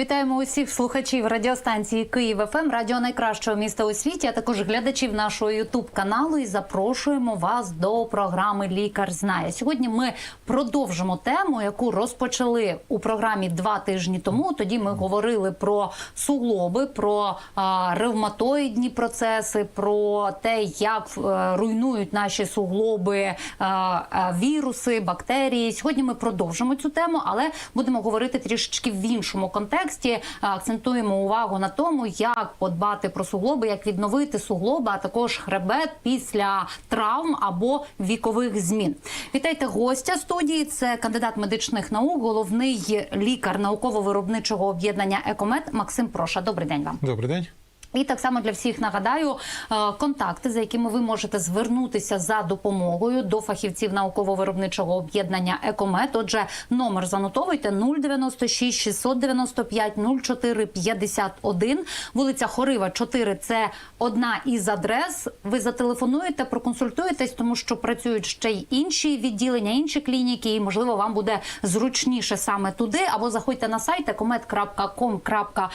Вітаємо усіх слухачів радіостанції Київ ФМ, радіо найкращого міста у світі, а також глядачів нашого Ютуб каналу. І запрошуємо вас до програми Лікар знає. Сьогодні ми продовжимо тему, яку розпочали у програмі два тижні тому. Тоді ми говорили про суглоби, про а, ревматоїдні процеси, про те, як е, руйнують наші суглоби а, а, віруси, бактерії. Сьогодні ми продовжимо цю тему, але будемо говорити трішечки в іншому контексті. Акцентуємо увагу на тому, як подбати про суглоби, як відновити суглоби, а також хребет після травм або вікових змін. Вітайте гостя студії. Це кандидат медичних наук, головний лікар науково-виробничого об'єднання Екомед Максим Проша. Добрий день вам. Добрий день. І так само для всіх нагадаю е, контакти, за якими ви можете звернутися за допомогою до фахівців науково-виробничого об'єднання Екомет. Отже, номер занотовуйте 096 695 04 51, вулиця Хорива, 4 – Це одна із адрес. Ви зателефонуєте, проконсультуєтесь, тому що працюють ще й інші відділення, інші клініки, і можливо вам буде зручніше саме туди. Або заходьте на сайт ecomed.com.ua,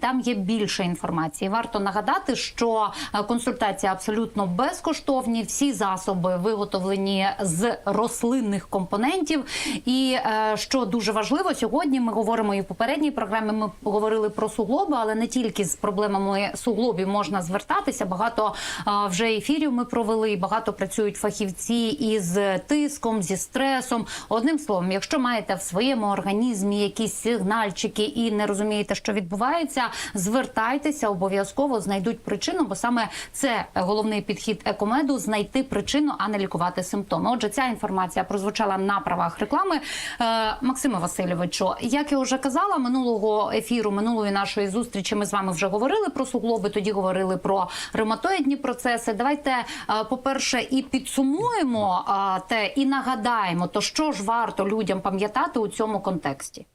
Там є більше інформації. Варто нагадати, що е, консультації абсолютно безкоштовні. Всі засоби виготовлені з рослинних компонентів. І е, що дуже важливо, сьогодні ми говоримо і в попередній програмі. Ми говорили про суглоби, але не тільки з проблемами суглобів можна звертатися. Багато е, вже ефірів ми провели. Багато працюють фахівці із тиском, зі стресом. Одним словом, якщо маєте в своєму організмі якісь сигнальчики і не розумієте, що відбувається, звертайтеся, обов'язково знайдуть причину, бо саме це головний підхід екомеду знайти причину, а не лікувати симптоми. Отже, ця інформація прозвучала на правах реклами. Е, Максиме Васильовичу, як я вже казала, минулого ефіру, минулої нашої зустрічі, ми з вами вже говорили про суглоби. Тоді говорили про ревматоїдні процеси. Давайте, е, по-перше, і підсумуємо е, те, і нагадаємо, то що ж варто людям пам'ятати у цьому контексті.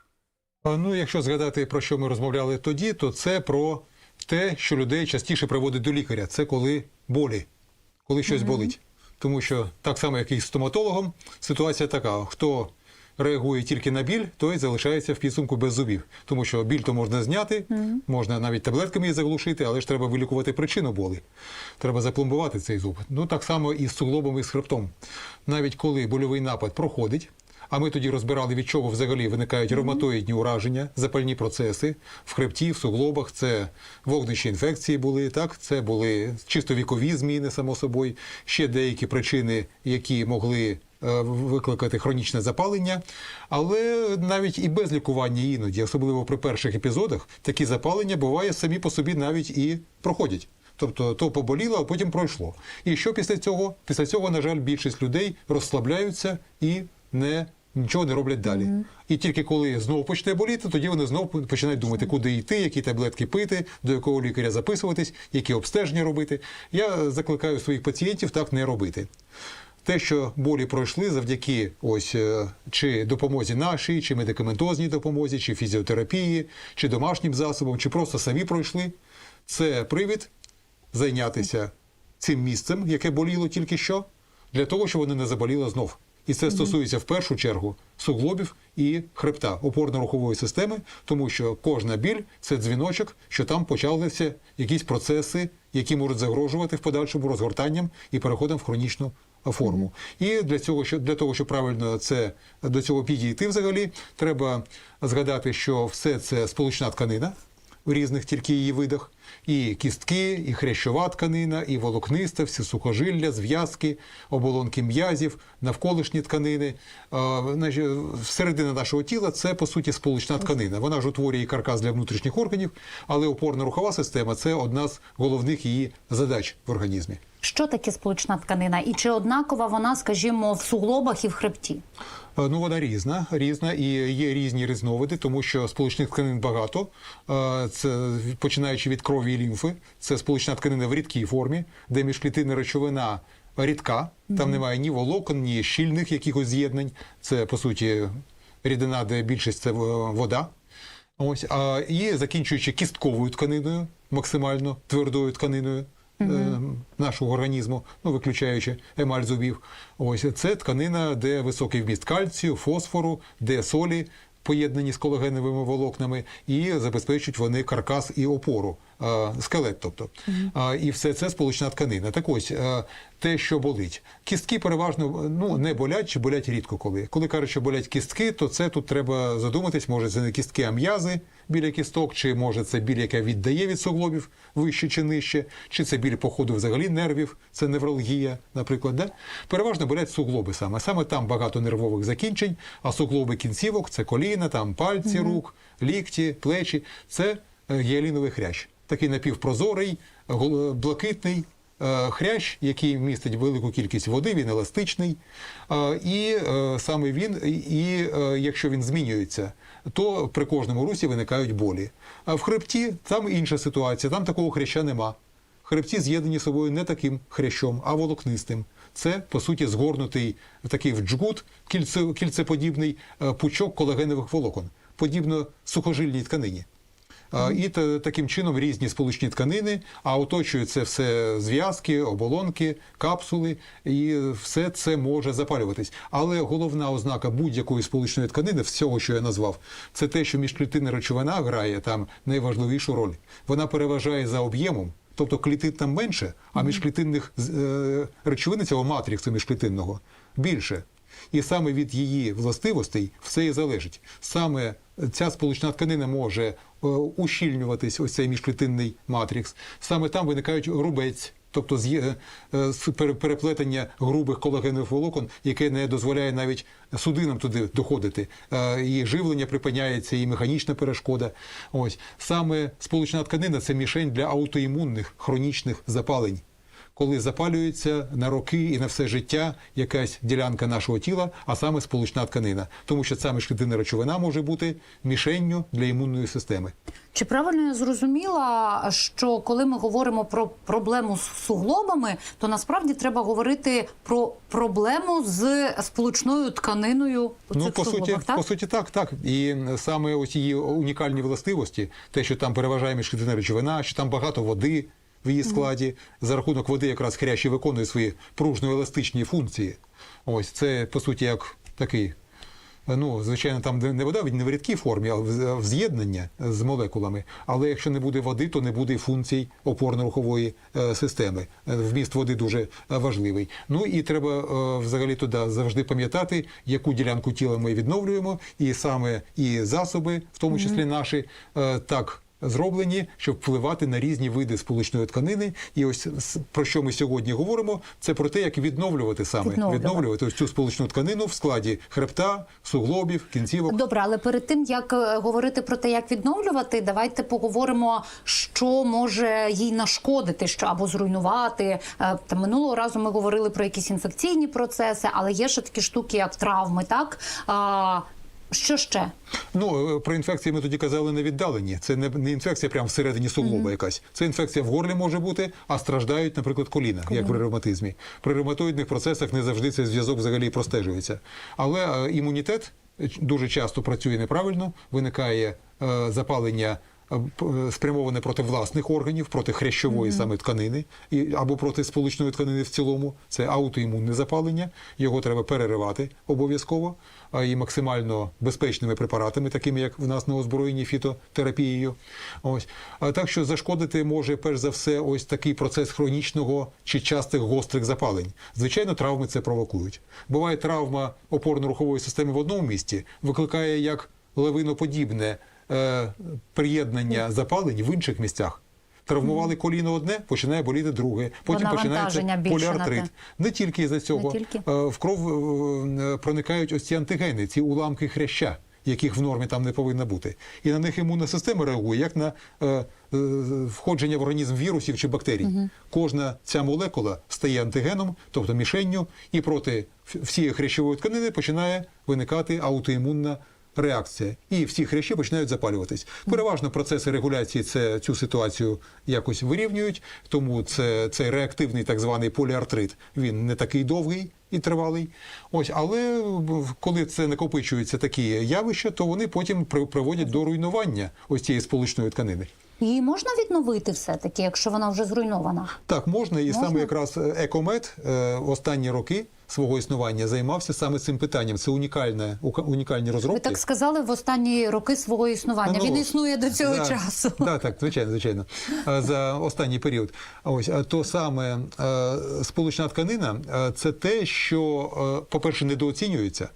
Ну, якщо згадати про що ми розмовляли тоді, то це про те, що людей частіше приводить до лікаря. Це коли болі, коли щось болить. Тому що так само, як і з стоматологом, ситуація така: хто реагує тільки на біль, той залишається в підсумку без зубів. Тому що біль то можна зняти, можна навіть таблетками її заглушити, але ж треба вилікувати причину болі. Треба запломбувати цей зуб. Ну так само і з суглобом, і з хребтом. Навіть коли больовий напад проходить. А ми тоді розбирали, від чого взагалі виникають ревматоїдні ураження, запальні процеси в хребті, в суглобах. Це вогнищі інфекції були, так це були чисто вікові зміни, само собою, ще деякі причини, які могли е, викликати хронічне запалення. Але навіть і без лікування іноді, особливо при перших епізодах, такі запалення буває самі по собі навіть і проходять. Тобто то поболіло, а потім пройшло. І що після цього? Після цього, на жаль, більшість людей розслабляються і не нічого не роблять далі. І тільки коли знову почне боліти, тоді вони знову починають думати, куди йти, які таблетки пити, до якого лікаря записуватись, які обстеження робити. Я закликаю своїх пацієнтів так не робити. Те, що болі пройшли завдяки ось е, чи допомозі нашій, чи медикаментозній допомозі, чи фізіотерапії, чи домашнім засобам, чи просто самі пройшли, це привід зайнятися цим місцем, яке боліло тільки що, для того, щоб вони не заболіли знов. І це стосується в першу чергу суглобів і хребта опорно-рухової системи, тому що кожна біль це дзвіночок, що там почалися якісь процеси, які можуть загрожувати в подальшому розгортанням і переходом в хронічну форму. І для цього, що для того, щоб правильно це до цього підійти, взагалі, треба згадати, що все це сполучна тканина в різних тільки її видах. І кістки, і хрящова тканина, і волокниста, всі сухожилля, зв'язки, оболонки м'язів, навколишні тканини. Середина нашого тіла це по суті сполучна тканина. Вона ж утворює каркас для внутрішніх органів, але опорно-рухова система це одна з головних її задач в організмі. Що таке сполучна тканина, і чи однакова вона, скажімо, в суглобах і в хребті? Е, Ну, вона різна, різна і є різні різновиди, тому що сполучних тканин багато. Е, Це починаючи від крові і лімфи, це сполучна тканина в рідкій формі, де міжклітинна речовина рідка, там немає ні волокон, ні щільних якихось з'єднань. Це по суті рідина, де більшість це вода. Ось а і закінчуючи кістковою тканиною, максимально твердою тканиною. Е, Нашого організму, ну виключаючи емаль зубів, ось це тканина, де високий вміст кальцію, фосфору, де солі, поєднані з колагеновими волокнами, і забезпечують вони каркас і опору, е, скелет. Тобто, А, і все це сполучна тканина. Так ось е, те, що болить. Кістки переважно ну не болять чи болять рідко коли. Коли кажуть, що болять кістки, то це тут треба задуматись. Може, це не кістки, а м'язи біля кісток, чи може це біль, яка віддає від суглобів вище чи нижче, чи це біль по ходу взагалі нервів, це невралгія, наприклад. Да? Переважно болять суглоби саме. Саме там багато нервових закінчень, а суглоби кінцівок це коліна, там пальці рук, лікті, плечі. Це е, гіаліновий хрящ. Такий напівпрозорий, гол- блакитний. е, Хрящ, який містить велику кількість води, він еластичний, Е, і е, саме він, і е, якщо він змінюється, то при кожному русі виникають болі. А в хребті там інша ситуація, там такого хряща нема. Хребці з'єднані собою не таким хрящом, а волокнистим. Це, по суті, згорнутий такий в джгут, кільце, кільцеподібний е, пучок колагенових волокон, подібно сухожильній тканині. І таким чином різні сполучні тканини, а оточує це все зв'язки, оболонки, капсули, і все це може запалюватись. Але головна ознака будь-якої сполучної тканини, всього, що я назвав, це те, що міжклітинна речовина грає там найважливішу роль. Вона переважає за об'ємом. Тобто клітин там менше, а міжклітинних е, речовин цього матриксу міжклітинного більше. І саме від її властивостей все і залежить. Саме ця сполучна тканина може е, ущільнюватись, ось цей міжклітинний матрикс. Саме там виникають рубець, тобто з'є- е, переплетення грубих колагенових волокон, яке не дозволяє навіть судинам туди доходити. Е, І живлення припиняється, і механічна перешкода. Ось саме сполучна тканина це мішень для аутоімунних хронічних запалень коли запалюється на роки і на все життя якась ділянка нашого тіла, а саме сполучна тканина, тому що ця міжклітинна речовина може бути мішенню для імунної системи. Чи правильно я зрозуміла, що коли ми говоримо про проблему з суглобами, то насправді треба говорити про проблему з сполучною тканиною у Ну, цих по суті, так? по суті, так, так. І саме ось її унікальні властивості, те, що там переважає міжклітинна речовина, що там багато води в її складі, за рахунок води якраз хрящі виконує свої пружно-еластичні функції. Ось це, по суті, як такий. Ну, звичайно, там не вода в не в рідкій формі, а в з'єднання з молекулами. Але якщо не буде води, то не буде функцій опорно-рухової е, системи. Е, Вміст води дуже е, важливий. Ну і треба взагалі туди завжди пам'ятати, яку ділянку тіла ми відновлюємо, і саме і засоби, в тому числі наші, так. Зроблені, щоб впливати на різні види сполучної тканини, і ось про що ми сьогодні говоримо, це про те, як відновлювати саме Відновлювати. відновлювати ось цю сполучну тканину в складі хребта, суглобів, кінцівок. Добре, але перед тим як е, говорити про те, як відновлювати, давайте поговоримо, що може їй нашкодити, що або зруйнувати. Е, Та минулого разу ми говорили про якісь інфекційні процеси, але є ще такі штуки, як травми, так що ще? Ну е, про інфекції ми тоді казали не віддалені. Це не, не інфекція прямо всередині суглоба якась. Це інфекція в горлі може бути, а страждають, наприклад, коліна, як при ревматизмі. При ревматоїдних процесах не завжди цей зв'язок взагалі простежується. Але е, імунітет е, дуже часто працює неправильно, виникає е, запалення. Е, е, Спрямоване проти власних органів, проти хрящової саме тканини, і, або проти сполучної тканини в цілому. Це аутоімунне запалення. Його треба переривати обов'язково і максимально безпечними препаратами, такими як в нас на озброєнні фітотерапією. Ось а так що зашкодити може перш за все ось такий процес хронічного чи частих гострих запалень. Звичайно, травми це провокують. Буває травма опорно-рухової системи в одному місці, викликає як лавиноподібне е, приєднання запалень в інших місцях. Травмували коліно одне, починає боліти друге. Потім починається поліартрит. Не тільки із-за цього. Тільки. Е, В кров е, проникають ось ці антигени, ці уламки хряща, яких в нормі там не повинно бути. І на них імунна система реагує як на входження в організм вірусів чи бактерій. Кожна ця молекула стає антигеном, тобто мішенню, і проти всієї хрящової тканини починає виникати аутоімунна реакція. І всі хрящі починають запалюватись. Переважно процеси регуляції це, цю ситуацію якось вирівнюють, тому це, цей реактивний так званий поліартрит, він не такий довгий і тривалий. Ось, але коли це накопичуються такі явища, то вони потім при- приводять до руйнування ось цієї сполучної тканини. Її можна відновити все-таки, якщо вона вже зруйнована? Так, можна, і Можна? саме якраз е, екомет е, останні роки свого існування займався саме цим питанням. Це унікальне, унікальні розробки. Ви так сказали в останні роки свого існування. Ну, Він існує до цього да, часу. Да, так, звичайно, звичайно. За останній період. Ось то саме сполучна тканина це те, що, е, по-перше, недооцінюється.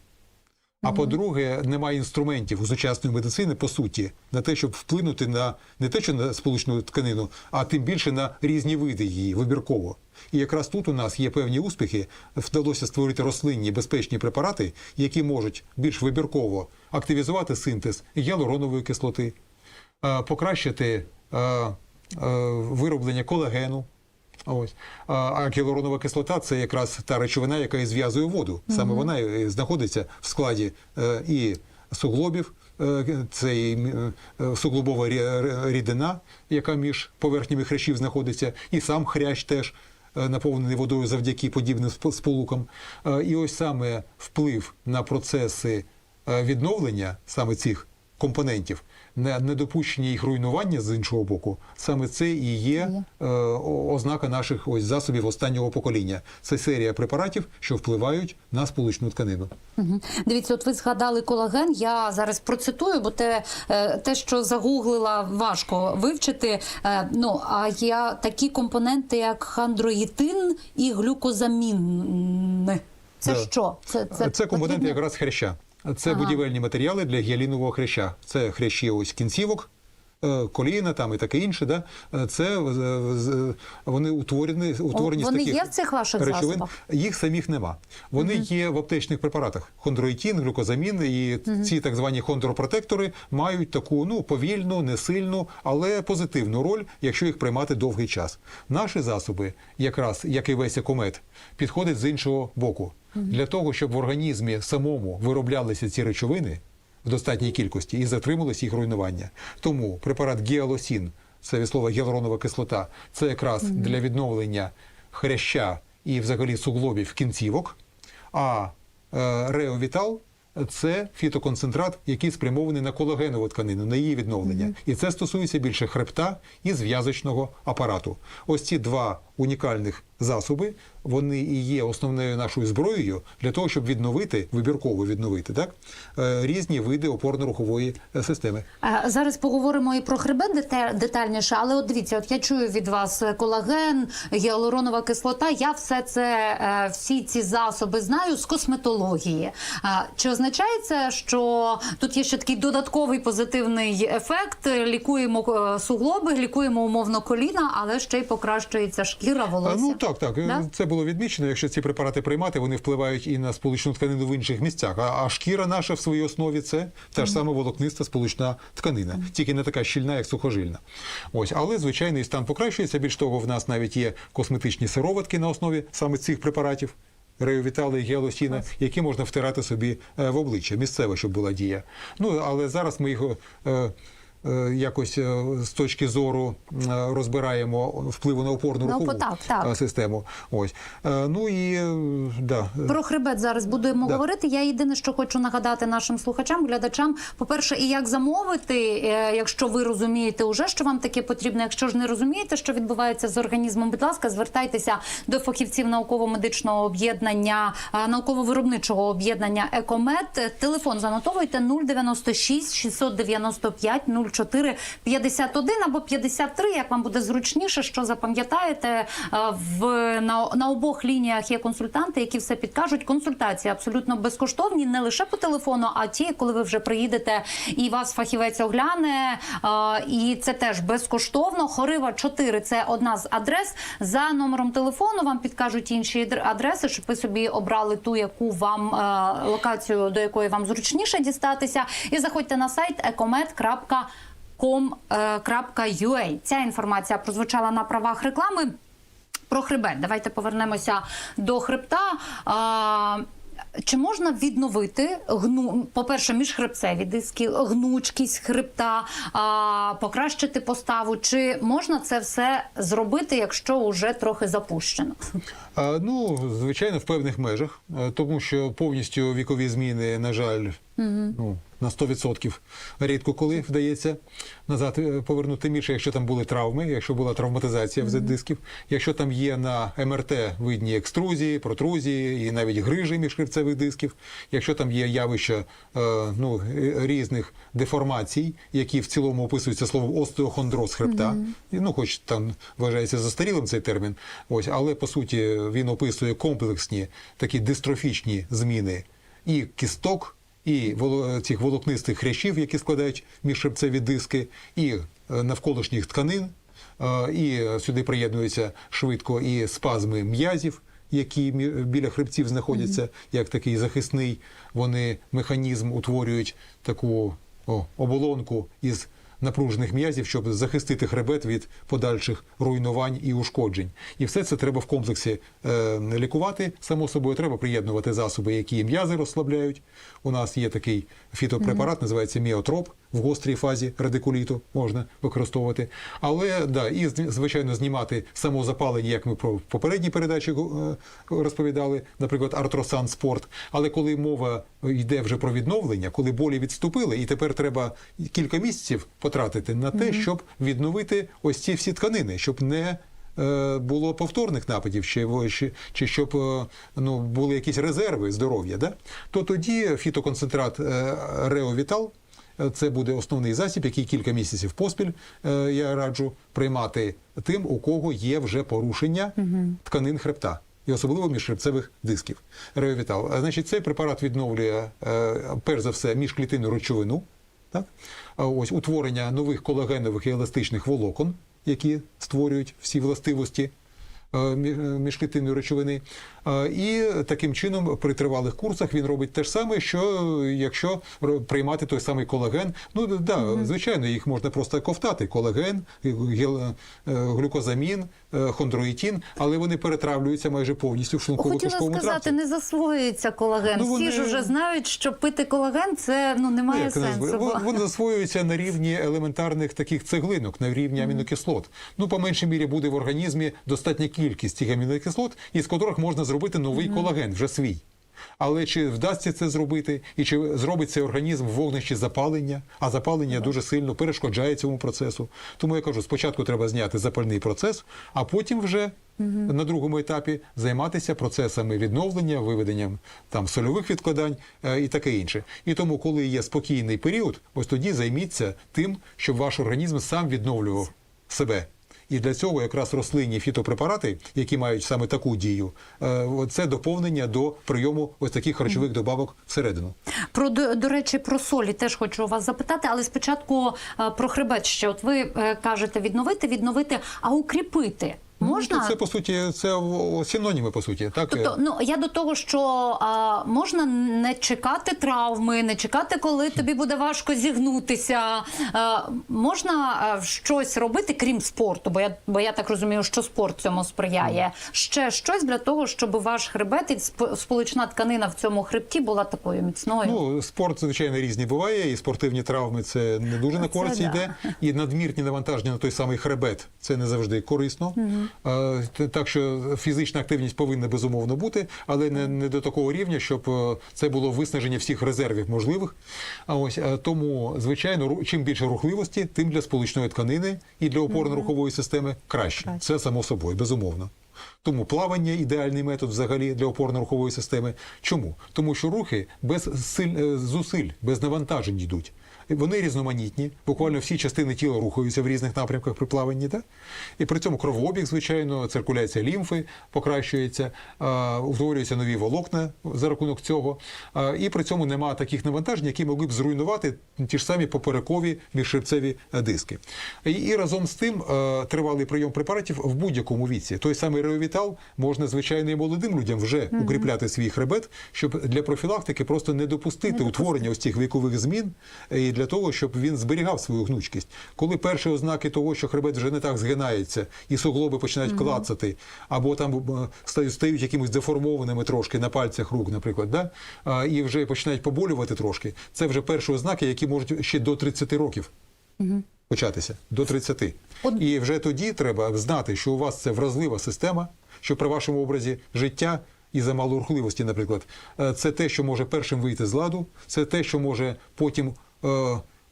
А по-друге, немає інструментів у сучасної медицини, по суті, на те, щоб вплинути на не те, що на сполучну тканину, а тим більше на різні види її вибірково. І якраз тут у нас є певні успіхи. Вдалося створити рослинні безпечні препарати, які можуть більш вибірково активізувати синтез гіалуронової кислоти, е, покращити е, е, вироблення колагену. Ось. А, гіалуронова кислота це якраз та речовина, яка і зв'язує воду. Саме вона і знаходиться в складі е, і суглобів, е, це і е, суглобова рі- рідина, яка між поверхнями хрящів знаходиться, і сам хрящ теж наповнений водою завдяки подібним сп- сполукам. І ось саме вплив на процеси відновлення саме цих компонентів, не недопущення їх руйнування з іншого боку, саме це і є е, ознака наших ось засобів останнього покоління. Це серія препаратів, що впливають на сполучну тканину. Мгм. Дивіться, от ви згадали колаген. Я зараз процитую, бо те, е, те що загуглила, важко вивчити. Е, Ну а є такі компоненти, як хандроїтин і глюкозамін. Це Да. що? Це, Це, компоненти потрібно? якраз хряща. Це Ага. будівельні матеріали для гіалінового хряща. Це хрящі ось кінцівок. е, Коліна там і таке інше, да Е, це е, вони утворені, утворені вони з таких є в цих ваших речовин. засобах? Їх самих нема. Вони є в аптечних препаратах. Хондроїтін, глюкозамін і ці так звані хондропротектори мають таку ну повільну, не сильну, але позитивну роль, якщо їх приймати довгий час. Наші засоби, якраз як і весь екомет, підходять з іншого боку. Для того, щоб в організмі самому вироблялися ці речовини в достатній кількості і затрималось їх руйнування. Тому препарат гіалосін, це від слова гіалуронова кислота, це якраз для відновлення хряща і взагалі суглобів кінцівок. А е, Реовітал це фітоконцентрат, який спрямований на колагенову тканину, на її відновлення. І це стосується більше хребта і зв'язочного апарату. Ось ці два унікальних засоби, вони і є основною нашою зброєю для того, щоб відновити, вибірково відновити так, е, різні види опорно-рухової е, системи. Зараз поговоримо і про хребет детальніше, але от дивіться, от я чую від вас колаген, гіалуронова кислота. Я все це, е, всі ці засоби знаю з косметології. Чи означає це, що тут є ще такий додатковий позитивний ефект? Лікуємо суглоби, лікуємо умовно коліна, але ще й покращується шкіра, А, волосся. Ну так, так. Да? Це було відмічено. Якщо ці препарати приймати, вони впливають і на сполучну тканину в інших місцях. А, а шкіра наша в своїй основі це та ж сама волокниста сполучна тканина, тільки не така щільна, як сухожильна. Ось, але звичайний стан покращується. Більш того, в нас навіть є косметичні сироватки на основі саме цих препаратів. Реовітали і гіалосіна, які можна втирати собі е, в обличчя, місцево, щоб була дія. Ну але зараз ми їх якось е, з точки зору е, розбираємо впливу на опорну Ну, рухову так, так. е, систему. Ось е, ну і е, да. е, Про хребет зараз будемо Да. говорити. Я єдине, що хочу нагадати нашим слухачам, глядачам. По-перше, і як замовити, е, якщо ви розумієте, уже що вам таке потрібно. Якщо ж не розумієте, що відбувається з організмом, будь ласка, звертайтеся до фахівців науково-медичного об'єднання, е, науково-виробничого об'єднання Екомет. Телефон занотовуйте 096 695 04 51 або 53, як вам буде зручніше, що запам'ятаєте. Е, В на, на обох лініях є консультанти, які все підкажуть. Консультації абсолютно безкоштовні, не лише по телефону, а ті, коли ви вже приїдете і вас фахівець огляне. е, І це теж безкоштовно. Хорива 4 – це одна з адрес. За номером телефону вам підкажуть інші др- адреси, щоб ви собі обрали ту, яку вам е, локацію, до якої вам зручніше дістатися. І заходьте на сайт ecomed.com.ua. Ця інформація прозвучала на правах реклами. Про хребет. Давайте повернемося до хребта. А, чи можна відновити гну, по-перше, міжхребцеві диски, гнучкість хребта, а, покращити поставу? Чи можна це все зробити, якщо вже трохи запущено? А, ну, звичайно, в певних межах, е, тому що повністю вікові зміни, на жаль, ну, на 100%. Рідко коли вдається назад е, повернути між, якщо там були травми, якщо була травматизація в дисків, якщо там є на МРТ видні екструзії, протрузії і навіть грижі міжхребцевих дисків, якщо там є явища е, ну, е, різних деформацій, які в цілому описуються словом остеохондроз хребта, і, ну хоч там вважається застарілим цей термін, ось, але по суті він описує комплексні такі дистрофічні зміни і кісток, і цих волокнистих хрящів, які складають міжшипцеві диски, і е, навколишніх тканин, е, і сюди приєднуються швидко і спазми м'язів, які біля хребців знаходяться, як такий захисний. Вони механізм утворюють таку о, оболонку із напружених м'язів, щоб захистити хребет від подальших руйнувань і ушкоджень. І все це треба в комплексі е, лікувати. Само собою треба приєднувати засоби, які м'язи розслабляють. У нас є такий фітопрепарат, називається міотроп. В гострій фазі радикуліту можна використовувати, але да, і звичайно знімати самозапалення, як ми про попередній передачі е, розповідали, наприклад, Артросан Спорт. Але коли мова йде вже про відновлення, коли болі відступили, і тепер треба кілька місяців потратити на те, щоб відновити ось ці всі тканини, щоб не е, було повторних нападів, чи, чи, чи щоб е, ну, були якісь резерви здоров'я, да? то тоді фітоконцентрат Реовітал. Це буде основний засіб, який кілька місяців поспіль е, я раджу приймати тим, у кого є вже порушення тканин хребта. І особливо міжхребцевих дисків. Реовітал. Значить, цей препарат відновлює е, перш за все міжклітинну речовину, так? Ось утворення нових колагенових і еластичних волокон, які створюють всі властивості міжклітинної речовини. Е, І таким чином при тривалих курсах він робить те ж саме, що е, якщо приймати той самий колаген. Ну да, звичайно, їх можна просто ковтати: колаген, е, глюкозамін, е, хондроїтін, але вони перетравлюються майже повністю в Хотіла шлунково-кишковому сказати, не засвоюється колаген. Ну, Всі ж вже знають, що пити колаген це ну немає як сенсу. бо- Вони засвоюються на рівні елементарних таких цеглинок, на рівні амінокислот. Ну, по меншій мірі буде в організмі достатня кількість цих амінокислот, із котрих можна зробити новий колаген, вже свій. Але чи вдасться це зробити, і чи зробить цей організм в вогнищі запалення, а запалення дуже сильно перешкоджає цьому процесу. Тому я кажу, спочатку треба зняти запальний процес, а потім вже на другому етапі займатися процесами відновлення, виведенням там сольових відкладань е, і таке інше. І тому, коли є спокійний період, ось тоді займіться тим, щоб ваш організм сам відновлював себе. І для цього якраз рослинні фітопрепарати, які мають саме таку дію, е, це доповнення до прийому ось таких харчових добавок всередину. Про до, до речі, про солі теж хочу у вас запитати, але спочатку е, про хребет ще. От ви е, кажете відновити, відновити, а укріпити можна? Ну, Це по суті це синоніми, по суті. Так Тобто, ну я до того, що а, можна не чекати травми, не чекати, коли тобі буде важко зігнутися. А, можна щось робити, крім спорту, бо я бо я так розумію, що спорт цьому сприяє. Ще щось для того, щоб ваш хребет і сполучна тканина в цьому хребті була такою міцною. Ну, спорт, звичайно, різні буває, і спортивні травми це не дуже на користь да. йде. І надмірні навантаження на той самий хребет це не завжди корисно. Т- Так що фізична активність повинна безумовно бути, але не, не до такого рівня, щоб е, це було виснаження всіх резервів можливих. А ось е, тому, звичайно, чим більше рухливості, тим для сполучної тканини і для опорно-рухової системи краще. Це само собою, безумовно. Тому плавання ідеальний метод взагалі для опорно-рухової системи. Чому? Тому що рухи без е, зусиль, без навантажень йдуть. Вони різноманітні, буквально всі частини тіла рухаються в різних напрямках при плаванні. Так? І при цьому кровообіг, звичайно, циркуляція лімфи покращується, утворюються нові волокна за рахунок цього. І при цьому немає таких навантажень, які могли б зруйнувати ті ж самі поперекові міжшипцеві е, диски. І, і разом з тим е, тривалий прийом препаратів в будь-якому віці. Той самий реовітал можна, звичайно, і молодим людям вже укріпляти свій хребет, щоб для профілактики просто не допустити утворення ось цих вікових змін е, і для того, щоб він зберігав свою гнучкість. Коли перші ознаки того, що хребет вже не так згинається, і суглоби починають клацати, або там е, стають, стають якимось деформованими трошки на пальцях рук, наприклад, да? а, і вже починають поболювати трошки, це вже перші ознаки, які можуть ще до 30 років початися до 30. От- І вже тоді треба знати, що у вас це вразлива система, що при вашому образі життя і за мало рухливості, наприклад, е, це те, що може першим вийти з ладу, це те, що може потім е,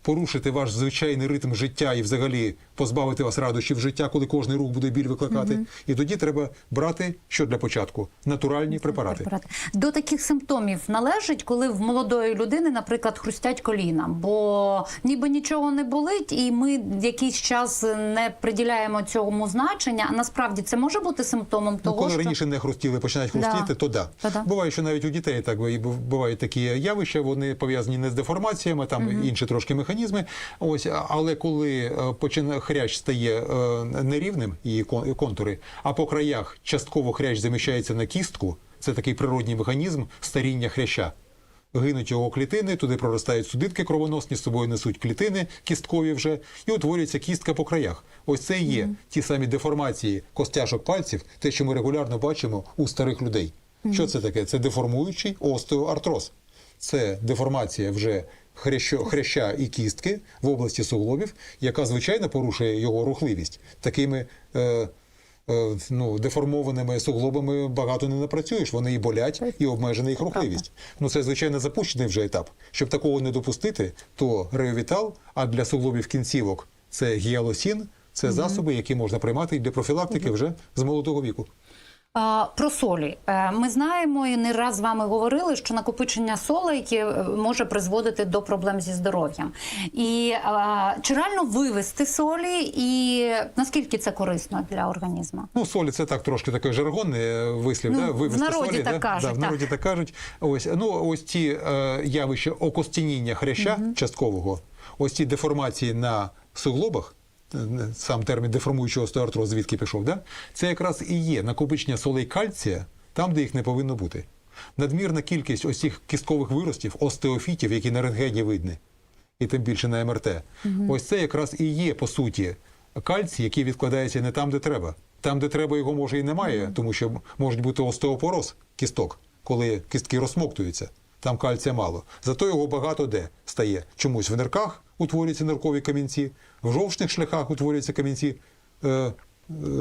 порушити ваш звичайний ритм життя і взагалі позбавити вас радощів життя, коли кожний рух буде біль викликати. І тоді треба брати що для початку? Натуральні препарати. Препарати. До таких симптомів належить, коли в молодої людини, наприклад, хрустять коліна, бо ніби нічого не болить, і ми якийсь час не приділяємо цьому значення. А насправді це може бути симптомом Ну, коли що раніше не хрустіли, починають Да. хрустіти, то да. То да. Буває, що навіть у дітей так бувають такі явища, вони пов'язані не з деформаціями, там інші трошки механізми. Ось, але коли е, починає хрящ стає е, нерівним і контури, а по краях частково хрящ заміщається на кістку, це такий природній механізм старіння хряща. Гинуть його клітини, туди проростають судитки кровоносні, з собою несуть клітини кісткові вже, і утворюється кістка по краях. Ось це є ті самі деформації костяшок пальців, те, що ми регулярно бачимо у старих людей. Що це таке? Це деформуючий остеоартроз. Це деформація вже хрящо, хряща і кістки в області суглобів, яка звичайно порушує його рухливість. Такими е, е, ну, деформованими суглобами багато не напрацюєш. Вони і болять, і обмежена їх рухливість. Ну це звичайно запущений вже етап. Щоб такого не допустити, то реовітал, а для суглобів кінцівок це гіалосін. Це засоби, які можна приймати і для профілактики вже з молодого віку. Про солі Е, ми знаємо і не раз з вами говорили, що накопичення солей е, може призводити до проблем зі здоров'ям. І чи реально вивести солі, і наскільки це корисно для організму? Ну, солі це так трошки такий жаргонний е, вислів. Ну, да? в Вивести народі солі, так да? кажуть, Да, в народі так кажуть. Ось, ну, ось ці е, явища окостяніння хряща часткового, ось ці деформації на суглобах, сам термін деформуючого остеоартроз звідки пішов, да? це якраз і є накопичення солей кальція там, де їх не повинно бути. Надмірна кількість ось цих кісткових виростів, остеофітів, які на рентгені видні, і тим більше на МРТ. Ось це якраз і є, по суті, кальцій, який відкладається не там, де треба. Там, де треба, його може і немає, тому що можуть бути остеопороз кісток, коли кістки розсмоктуються. Там кальція мало. Зато його багато де стає. Чомусь в нирках утворюються ниркові камінці, в жовчних шляхах утворюються камінці. Е, е,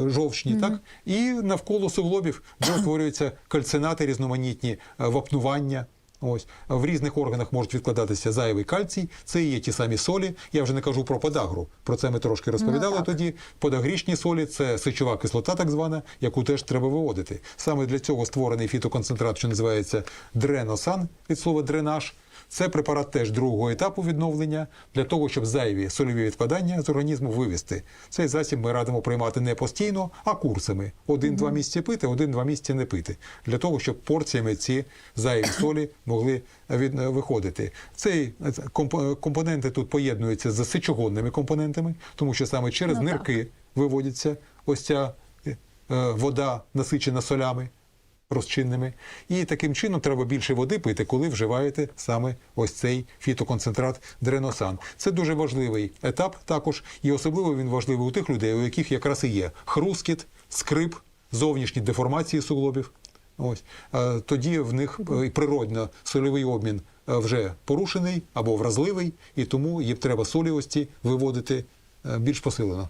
Жовчні, так і навколо суглобів, де утворюються кальцинати різноманітні, е, вапнування. Ось в різних органах можуть відкладатися зайвий кальцій. Це і є ті самі солі. Я вже не кажу про подагру. Про це ми трошки розповідали так. тоді. Подагрічні солі це сечова кислота, так звана, яку теж треба виводити. Саме для цього створений фітоконцентрат, що називається дреносан від слова дренаж. Це препарат теж другого етапу відновлення для того, щоб зайві сольові відкладання з організму вивести. Цей засіб ми радимо приймати не постійно, а курсами. Один-два місяці пити, один-два місяці не пити. Для того, щоб порціями ці зайві солі могли від, виходити. Цей е, комп- компоненти тут поєднуються з сечогонними компонентами, тому що саме через Ну, нирки виводиться ось ця е, е, вода, насичена солями розчинними. І таким чином треба більше води пити, коли вживаєте саме ось цей фітоконцентрат дреносан. Це дуже важливий етап також, і особливо він важливий у тих людей, у яких якраз і є хрускіт, скрип, зовнішні деформації суглобів. Ось Е, тоді в них е, природно сольовий обмін е, вже порушений або вразливий, і тому їм треба солі ось ці виводити більш посилено.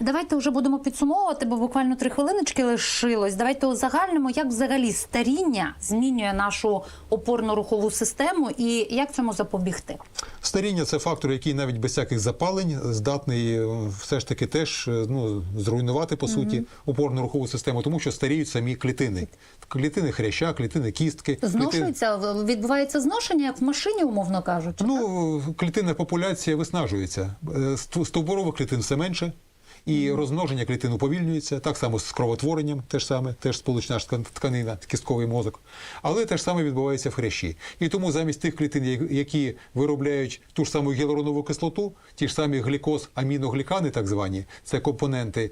Давайте вже будемо підсумовувати, бо буквально три хвилиночки лишилось. Давайте узагальнимо, як взагалі старіння змінює нашу опорно-рухову систему і як цьому запобігти. Старіння це фактор, який навіть без всяких запалень здатний е, все ж таки теж е, ну, зруйнувати по суті опорно-рухову систему, тому що старіють самі клітини. Клітини хряща, клітини кістки. клітини- Зношується, відбувається зношення, як в машині, умовно кажучи. Ну, клітинна популяція виснажується. Е, ст- Стовбурових клітин все менше. І розмноження клітин уповільнюється, так само з кровотворенням, теж саме, теж сполучна тканина, кістковий мозок. Але те ж саме відбувається в хрящі. І тому замість тих клітин, які виробляють ту ж саму гіалуронову кислоту, ті ж самі глікоз, аміноглікани, так звані, це компоненти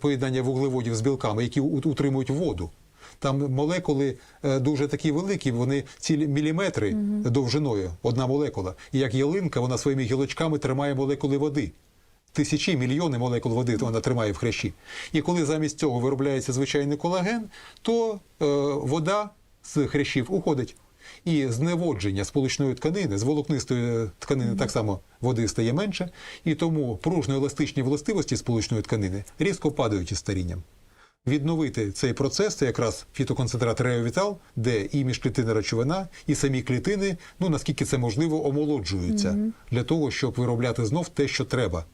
поєднання вуглеводів з білками, які утримують воду. Там молекули е, дуже такі великі, вони цілі міліметри довжиною, одна молекула. І як ялинка, вона своїми гілочками тримає молекули води. Тисячі, мільйони молекул води вона тримає в хрящі. І коли замість цього виробляється звичайний колаген, то е, вода з хрящів уходить. І зневодження сполучної тканини, з волокнистої тканини так само води стає менше, і тому пружно-еластичні властивості сполучної тканини різко падають із старінням. відновити цей процес, це якраз фітоконцентрат Реовітал, де і міжклітинна речовина, і самі клітини, ну наскільки це можливо, омолоджуються для того, щоб виробляти знов те, що треба.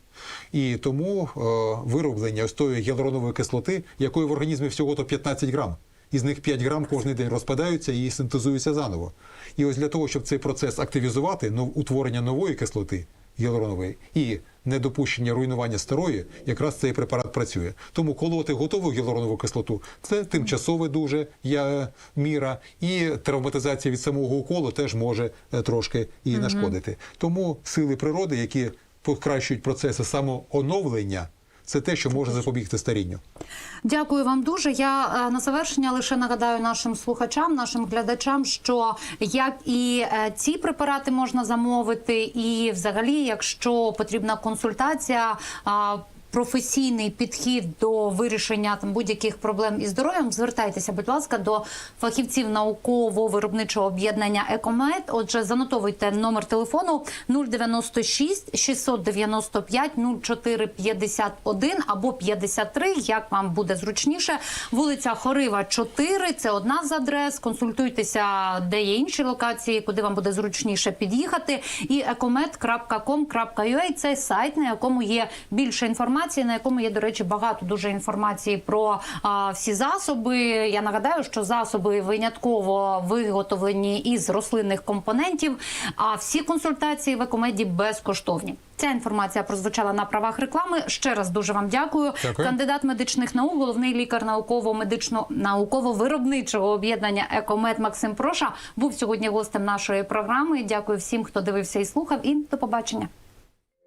І тому е, вироблення ось тої гіалуронової кислоти, якої в організмі всього то 15 грам. Із них 5 грам кожен день розпадаються і синтезуються заново. І ось для того, щоб цей процес активізувати, утворення нової кислоти гіалуронової і недопущення руйнування старої, якраз цей препарат працює. Тому колоти готову гіалуронову кислоту це тимчасове дуже я, міра, і травматизація від самого уколу теж може е, трошки і нашкодити. Тому сили природи, які покращують процеси самооновлення, це те, що може запобігти старінню. Дякую вам дуже. Я е, на завершення лише нагадаю нашим слухачам, нашим глядачам, що як і е, ці препарати можна замовити, і взагалі, якщо потрібна консультація. Професійний підхід до вирішення там будь-яких проблем із здоров'ям. Звертайтеся, будь ласка, до фахівців науково-виробничого об'єднання Екомед. Отже, занотовуйте номер телефону 096 695 0451 або 53, як вам буде зручніше. Вулиця Хорива, 4, Це одна з адрес. Консультуйтеся, де є інші локації, куди вам буде зручніше під'їхати. І ecomed.com.ua – це сайт, на якому є більше інформації, на якому є, до речі, багато дуже інформації про а, всі засоби. Я нагадаю, що засоби винятково виготовлені із рослинних компонентів. А всі консультації в екомеді безкоштовні. Ця інформація прозвучала на правах реклами. Ще раз дуже вам дякую. Дякую. Кандидат медичних наук, головний лікар науково-медично науково-виробничого об'єднання Екомед Максим Проша був сьогодні гостем нашої програми. Дякую всім, хто дивився і слухав. І до побачення.